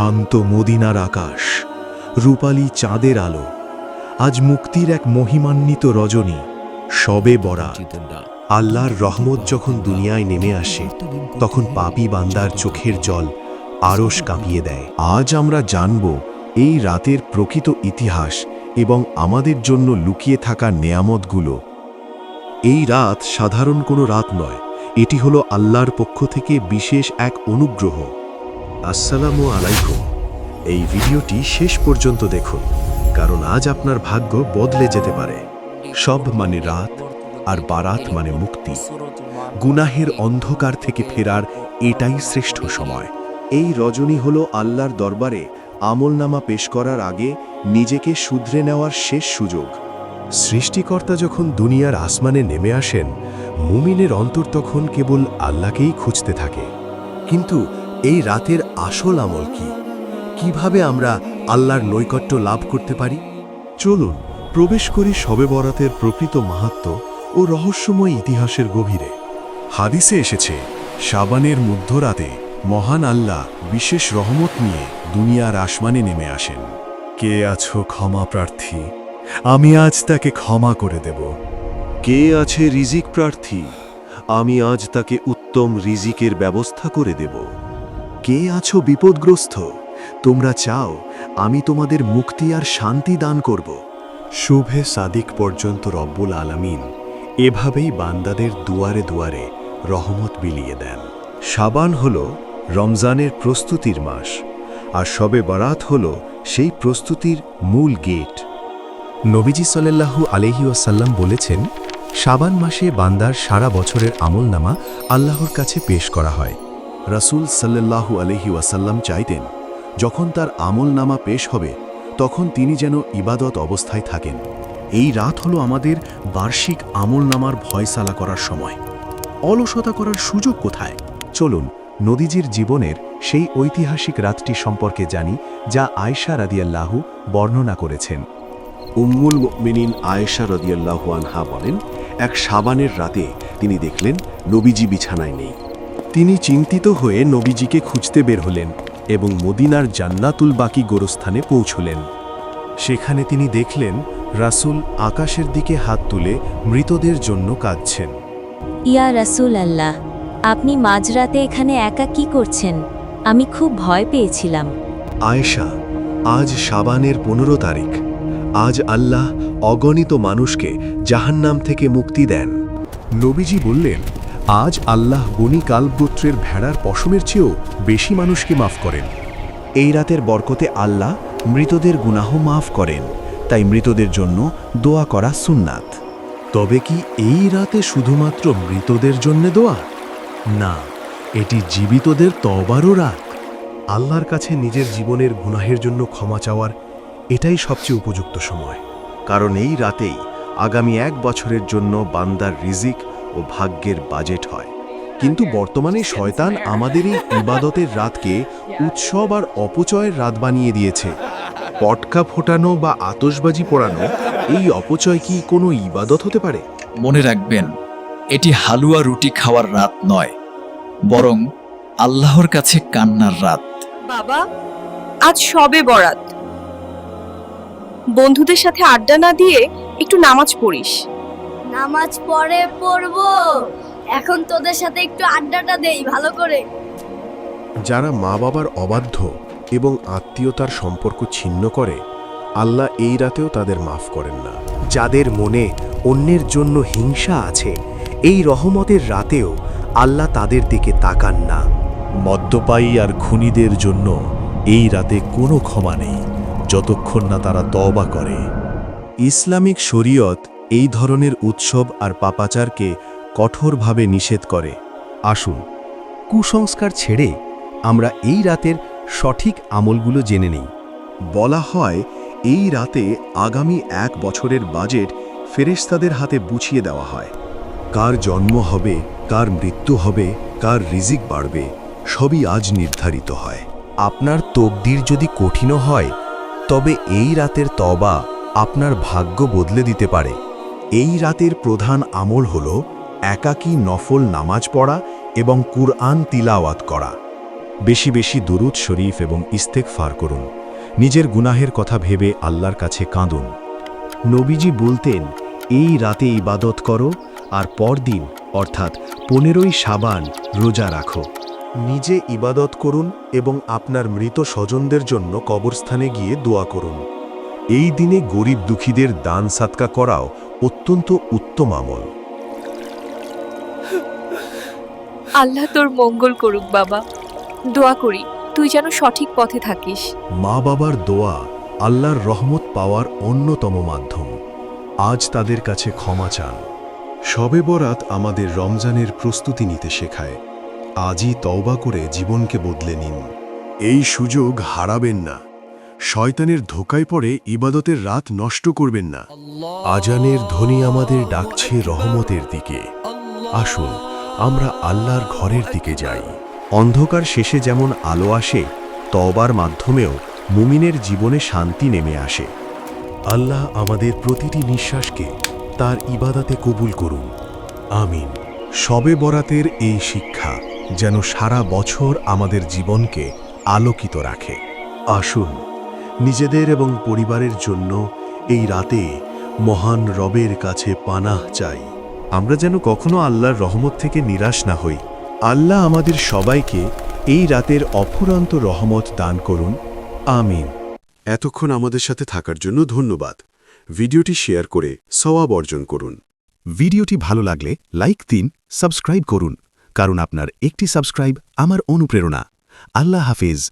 শান্ত মদিনার আকাশ, রূপালী চাঁদের আলো, আজ মুক্তির এক মহিমান্বিত রজনী, সবে বরা আল্লাহর রহমত যখন দুনিয়ায় নেমে আসে, তখন পাপী বান্দার চোখের জল আরশ কাঁপিয়ে দেয়। আজ আমরা জানব এই রাতের প্রকৃত ইতিহাস এবং আমাদের জন্য লুকিয়ে থাকা নেয়ামতগুলো। এই রাত সাধারণ কোনো রাত নয়, এটি হলো আল্লাহর পক্ষ থেকে বিশেষ এক অনুগ্রহ। আসসালামু আলাইকুম। এই ভিডিওটি শেষ পর্যন্ত দেখুন, কারণ আজ আপনার ভাগ্য বদলে যেতে পারে। সব মানে রাত, আর বারাত মানে মুক্তি। গুনাহের অন্ধকার থেকে ফেরার এটাই শ্রেষ্ঠ সময়। এই রজনী হলো আল্লাহর দরবারে আমলনামা পেশ করার আগে নিজেকে শুধরে নেওয়ার শেষ সুযোগ। সৃষ্টিকর্তা যখন দুনিয়ার আসমানে নেমে আসেন, মুমিনের অন্তর তখন কেবল আল্লাহকেই খুঁজতে থাকে। কিন্তু এই রাতের আসল আমল কি? কীভাবে আমরা আল্লাহর নৈকট্য লাভ করতে পারি? চলুন, প্রবেশ করি শবে বরাতের প্রকৃত মাহাত্ম ও রহস্যময় ইতিহাসের গভীরে। হাদিসে এসেছে সাবানের মধ্যরাতে মহান আল্লাহ বিশেষ রহমত নিয়ে দুনিয়ার আসমানে নেমে আসেন। কে আছো ক্ষমা প্রার্থী? আমি আজ তাকে ক্ষমা করে দেব। কে আছে রিজিক প্রার্থী? আমি আজ তাকে উত্তম রিজিকের ব্যবস্থা করে দেব। কে আছো বিপদগ্রস্ত? তোমরা চাও, আমি তোমাদের মুক্তি আর শান্তি দান করব। শুভে সাদিক পর্যন্ত রব্বুল আলামিন এভাবেই বান্দাদের দুয়ারে দুয়ারে রহমত বিলিয়ে দেন। সাবান হল রমজানের প্রস্তুতির মাস, আর সবে বারাত হল সেই প্রস্তুতির মূল গেট। নবীজি সাল্লাল্লাহু আলহি ওয়াসাল্লাম বলেছেন সাবান মাসে বান্দার সারা বছরের আমলনামা আল্লাহর কাছে পেশ করা হয়। রাসূল সাল্লাল্লাহু আলহি ওয়াসাল্লাম চাইতেন, যখন তার আমলনামা পেশ হবে, তখন তিনি যেন ইবাদত অবস্থায় থাকেন। এই রাত হলো আমাদের বার্ষিক আমলনামার ভয়সালা করার সময়। অলসতা করার সুযোগ কোথায়? চলুন নদীজির জীবনের সেই ঐতিহাসিক রাতটি সম্পর্কে জানি, যা আয়সা রাদিয়াল্লাহু বর্ণনা করেছেন। উম্মুল মিনিন আয়েশা রদিয়াল্লাহু আনহা বলেন, এক সাবানের রাতে তিনি দেখলেন, নবীজি বিছানায় নেই। তিনি চিন্তিত হয়ে নবীজিকে খুঁজতে বের হলেন এবং মদিনার জান্নাতুল বাকি গোরস্থানে পৌঁছলেন। সেখানে তিনি দেখলেন রাসূল আকাশের দিকে হাত তুলে মৃতদের জন্য কাঁদছেন। ইয়া রাসূল আল্লাহ আপনি মাঝরাতে এখানে একা কি করছেন? আমি খুব ভয় পেয়েছিলাম। আয়েশা আজ সাবানের পনেরো তারিখ। আজ আল্লাহ অগণিত মানুষকে জাহান্নাম থেকে মুক্তি দেন। নবীজি বললেন আজ আল্লাহ বনি কালগোত্রের ভেড়ার পশমের চেয়েও বেশি মানুষকে মাফ করেন। এই রাতের বরকতে আল্লাহ মৃতদের গুনাহ মাফ করেন। তাই মৃতদের জন্য দোয়া করা সুন্নাত। তবে কি এই রাতে শুধুমাত্র মৃতদের জন্য দোয়া? না, এটি জীবিতদের তবারও রাত। আল্লাহর কাছে নিজের জীবনের গুনাহের জন্য ক্ষমা চাওয়ার এটাই সবচেয়ে উপযুক্ত সময়। কারণ এই রাতেই আগামী এক বছরের জন্য বান্দার রিজিক ও ভাগ্যের বাজেট হয়। কিন্তু বর্তমানে শয়তান আমাদের এই ইবাদতের রাতকে উৎসব আর অপচয়ের রাত বানিয়ে দিয়েছে। পটকা ফোটানো বা আতসবাজি পোড়ানো এই অপচয় কি কোনো ইবাদত হতে পারে? মনে রাখবেন এটি হালুয়া রুটি খাওয়ার রাত নয় বরং আল্লাহর কাছে কান্নার রাত। বাবা আজ সবে বরাত। বন্ধুদের সাথে আড্ডা না দিয়ে একটু নামাজ পড়িস। নামাজ পড়ে পড়ব। এখন তোদের সাথে একটু আড্ডাটা দেই, ভালো করে। যারা মা বাবার অবাধ্য এবং আত্মীয়তার সম্পর্ক ছিন্ন করে, আল্লাহ এই রাতেও তাদের মাফ করেন না। যাদের মনে অন্যের জন্য হিংসা আছে, এই রহমতের রাতেও আল্লাহ তাদের দিকে তাকান না। মদ্যপায়ী আর খুনিদের জন্য এই রাতে কোনো ক্ষমা নেই, যতক্ষণ না তারা তওবা করে। ইসলামিক শরীয়ত এই ধরনের উৎসব আর পাপাচারকে কঠোরভাবে নিষেধ করে। আসুন, কুসংস্কার ছেড়ে আমরা এই রাতের সঠিক আমলগুলো জেনে নেই। বলা হয়, এই রাতে আগামী এক বছরের বাজেট ফেরেশতাদের হাতে বুঝিয়ে দেওয়া হয়। কার জন্ম হবে, কার মৃত্যু হবে, কার রিজিক বাড়বে, সবই আজ নির্ধারিত হয়। আপনার তকদির যদি কঠিনও হয়, তবে এই রাতের তবা আপনার ভাগ্য বদলে দিতে পারে। এই রাতের প্রধান আমল হল একাকী নফল নামাজ পড়া এবং কুরআন তিলাওয়াত করা। বেশি বেশি দুরুদ শরীফ এবং ইস্তেক ফার করুন। নিজের গুনাহের কথা ভেবে আল্লাহর কাছে কাঁদুন। নবীজি বলতেন, এই রাতে ইবাদত করো আর পরদিন, অর্থাৎ পনেরোই সাবান রোজা রাখো। নিজে ইবাদত করুন এবং আপনার মৃত স্বজনদের জন্য কবরস্থানে গিয়ে দোয়া করুন। এই দিনে গরিব দুঃখীদের দান সাতকা করাও অত্যন্ত উত্তম আমল। আল্লাহ তোর মঙ্গল করুক বাবা। দোয়া করি তুই যেন সঠিক পথে থাকিস। মা বাবার দোয়া আল্লাহর রহমত পাওয়ার অন্যতম মাধ্যম। আজ তাদের কাছে ক্ষমা চান। শবে বরাত আমাদের রমজানের প্রস্তুতি নিতে শেখায়। আজই তওবা করে জীবনকে বদলে নিন। এই সুযোগ হারাবেন না। শয়তানের ধোকায় পড়ে ইবাদতের রাত নষ্ট করবেন না। আজানের ধ্বনি আমাদের ডাকছে রহমতের দিকে। আসুন, আমরা আল্লাহর ঘরের দিকে যাই। অন্ধকার শেষে যেমন আলো আসে তবার মাধ্যমেও মুমিনের জীবনে শান্তি নেমে আসে। আল্লাহ আমাদের প্রতিটি নিঃশ্বাসকে তার ইবাদাতে কবুল করুন। আমিন। শবে বরাতের এই শিক্ষা যেন সারা বছর আমাদের জীবনকে আলোকিত রাখে। আসুন নিজেদের এবং পরিবারের জন্য এই রাতে মহান রবের কাছে পানাহ চাই। আমরা যেন কখনো আল্লাহর রহমত থেকে নিরাশ না হই। আল্লাহ আমাদের সবাইকে এই রাতের অফুরন্ত রহমত দান করুন। আমিন। এতক্ষণ আমাদের সাথে থাকার জন্য ধন্যবাদ। ভিডিওটি শেয়ার করে সওয়াব অর্জন করুন। ভিডিওটি ভালো লাগলে লাইক দিন, সাবস্ক্রাইব করুন। কারণ আপনার একটি সাবস্ক্রাইব আমার অনুপ্রেরণা। আল্লাহ হাফিজ।